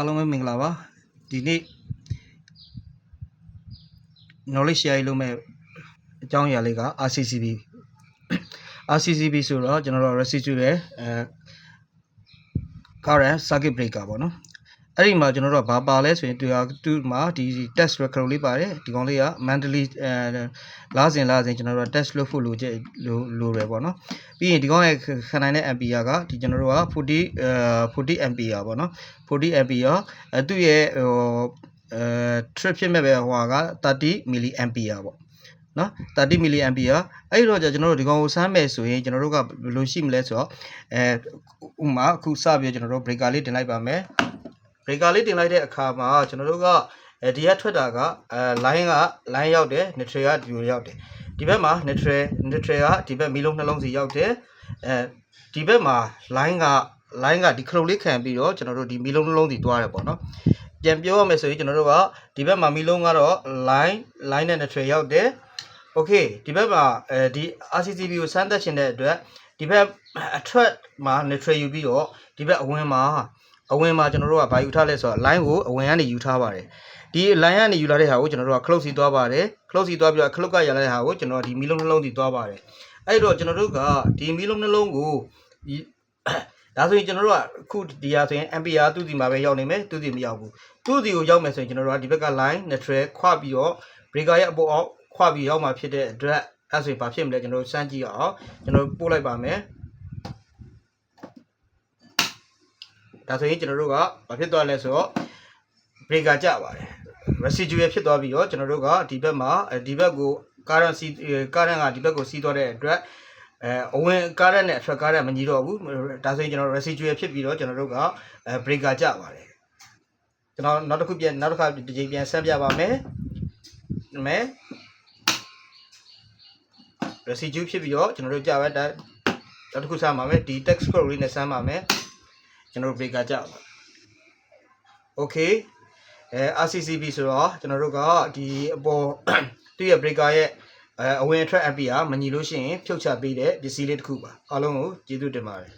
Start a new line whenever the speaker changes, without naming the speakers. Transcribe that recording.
အားလုံးပဲမင်္ဂလာပါဒီနေ့ knowledge share လုပ်မဲ့အကြောင်းအရာလေးက RCCB RCCB ဆိုတော့ကျွန်တော်တို့ residual ရဲ့အဲ current circuit breaker ပေါ့နော် အဲ့ဒီမှာကျွန်တော်တို့ကဘာပါလဲဆိုရင်သူကသူ့မှာဒီ test record လေးပါတယ်ဒီကောင်လေးက monthly အဲလာစဉ်လာစဉ်ကျွန်တော်တို့က test လုပ်ဖို့လိုချက်လိုလိုတယ်ပေါ့နော်ပြီးရင်ဒီကောင်ရဲ့ခံနိုင်တဲ့ ampere ကဒီကျွန်တော်တို့က40အဲ40 ampere ပေါ့နော်40 ampere အဲသူ့ရဲ့ဟိုအဲ trip ဖြစ်မဲ့ပဲဟိုက30 milli ampere ပေါ့နော်30 milli ampere အဲ့တော့ကျွန်တော်တို့ဒီကောင်ကိုစမ်းမယ်ဆိုရင်ကျွန်တော်တို့ကဘယ်လိုရှိမလဲဆိုတော့အဲဥမာအခုစပြီးကျွန်တော်တို့ breaker လေးတင်လိုက်ပါမယ် breaker လေးတင်လိုက်တဲ့အခါမှာကျွန်တော်တို့ကအဲဒီကထွက်တာကအဲ line က line ရောက်တယ် neutral ကဒီလိုရောက်တယ်ဒီဘက်မှာ neutral neutral ကဒီဘက်မီလုံးနှလုံးစီရောက်တယ်အဲဒီဘက်မှာ line က line ကဒီခလုတ်လေးခံပြီးတော့ကျွန်တော်တို့ဒီမီလုံးနှလုံးစီသွားတယ်ပေါ့နော်ပြန်ပြောရမယ်ဆိုရင်ကျွန်တော်တို့ကဒီဘက်မှာမီလုံးကတော့ line line နဲ့ neutral ရောက်တယ် okay ဒီဘက်မှာအဲဒီ RCCB ကိုစမ်းသပ်ချင်တဲ့အတွက်ဒီဘက်အထွက်မှာ neutral ယူပြီးတော့ဒီဘက်အဝင်မှာ အဝင်မှာကျွန်တော်တို့ကဘာယူထားလဲဆိုတော့ line ကိုအဝင်ကနေယူထားပါတယ်ဒီ line ကနေယူလာတဲ့ဟာကိုကျွန်တော်တို့က close စီသွားပါတယ် close စီသွားပြီးတော့ close ကရလာတဲ့ဟာကိုကျွန်တော်ဒီမီလုံးနှလုံးစီသွားပါတယ်အဲ့တော့ကျွန်တော်တို့ကဒီမီလုံးနှလုံးကိုဒီဒါဆိုရင်ကျွန်တော်တို့ကအခုဒီဟာဆိုရင် ampere သူ့စီမှာပဲရောက်နေမယ်သူ့စီမရောက်ဘူးသူ့စီကိုရောက်မယ်ဆိုရင်ကျွန်တော်တို့ကဒီဘက်က line neutral ခွပြီးတော့ breaker ရဲ့အပေါ်အောက်ခွပြီးရောက်မှာဖြစ်တဲ့အတွက်အဲ့ဆိုရင်ဘာဖြစ်မလဲကျွန်တော်တို့စမ်းကြည့်အောင်ကျွန်တော်ပို့လိုက်ပါမယ် ဒါဆိုရင်ကျွန်တော်တို့ကဘာဖြစ်သွားလဲဆိုတော့ breaker ကျပါတယ် residual ဖြစ်သွားပြီးတော့ကျွန်တော်တို့ကဒီဘက်မှာဒီဘက်ကို current စီ current ကဒီဘက်ကိုစီးသွားတဲ့အတွက်အဲအဝင် current နဲ့အထွက် current မညီတော့ဘူးဒါဆိုရင်ကျွန်တော် residual ဖြစ်ပြီးတော့ကျွန်တော်တို့ကအဲ breaker ကျပါတယ်ကျွန်တော်နောက်တစ်ခုပြန်နောက်တစ်ခါဒီချိန်ပြန်ဆက်ပြပါမယ်မယ် residue ဖြစ်ပြီးတော့ကျွန်တော်တို့ကြာပဲဒါနောက်တစ်ခုစမ်းပါမယ်ဒီ text code လေးနဲ့စမ်းပါမယ် ကျွန်တော်တို့ breaker ကြာပါ okay အဲ RCCB ဆိုတော့ကျွန်တော်တို့ကဒီအပေါ်သူ့ရဲ့ breaker ရဲ့အဲအဝင်အထွက် ampere မညီလို့ရှိရင်ဖြုတ်ချပေးတဲ့ပစ္စည်းလေးတစ်ခုပါအားလုံးကိုကျေးဇူးတင်ပါတယ်